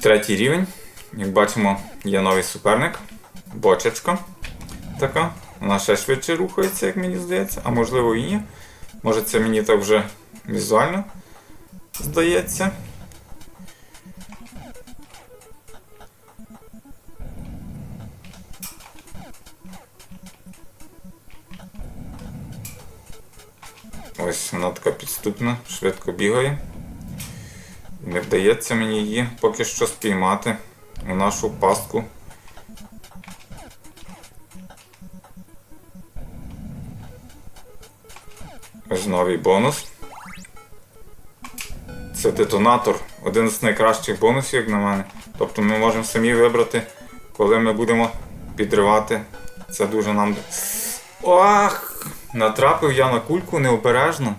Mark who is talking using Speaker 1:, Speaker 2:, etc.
Speaker 1: Третій рівень. Як бачимо, є новий суперник. Бочечка. Така. Вона ще швидше рухається, як мені здається, а можливо і ні. Може це мені так вже візуально здається. Ось вона така підступна, швидко бігає. Не вдається мені її поки що спіймати у нашу пастку. Ось новий бонус. Це детонатор. Один з найкращих бонусів, як на мене. Тобто ми можемо самі вибрати, коли ми будемо підривати. Це дуже нам. Ох! Натрапив я на кульку необережно.